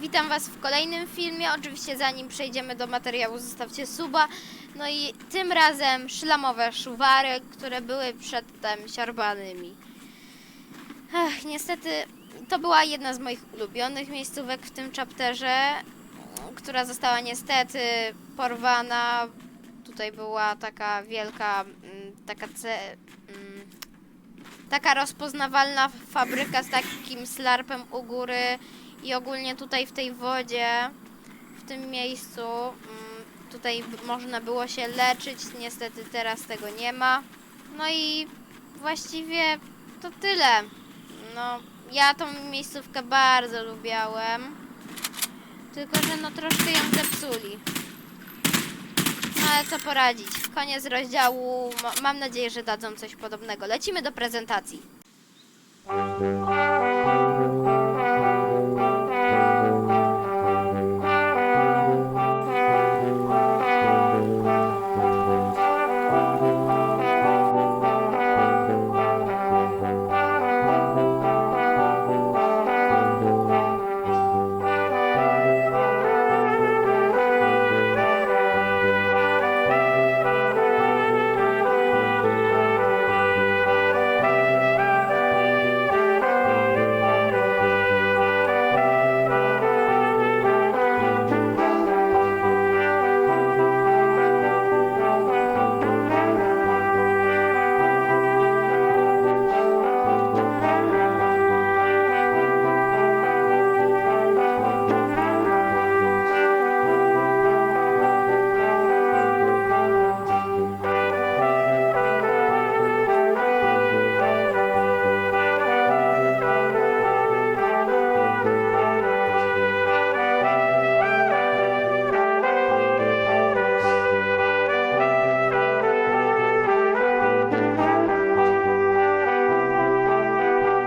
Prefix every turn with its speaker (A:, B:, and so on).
A: Witam was w kolejnym filmie. Oczywiście zanim przejdziemy do materiału, zostawcie suba. No i tym razem szlamowe szuwary, które były przedtem siorbanymi. Ech, niestety to była jedna z moich ulubionych miejscówek w tym chapterze, która została niestety porwana. Tutaj była taka wielka, mm, taka ce, mm, taka rozpoznawalna fabryka z takim slarpem u góry i ogólnie tutaj w tej wodzie, w tym miejscu, mm, tutaj można było się leczyć, niestety teraz tego nie ma. No i właściwie to tyle. No, ja tą miejscówkę bardzo lubiałem, tylko że no troszkę ją zepsuli. No ale co poradzić, koniec rozdziału, Ma- mam nadzieję, że dadzą coś podobnego. Lecimy do prezentacji.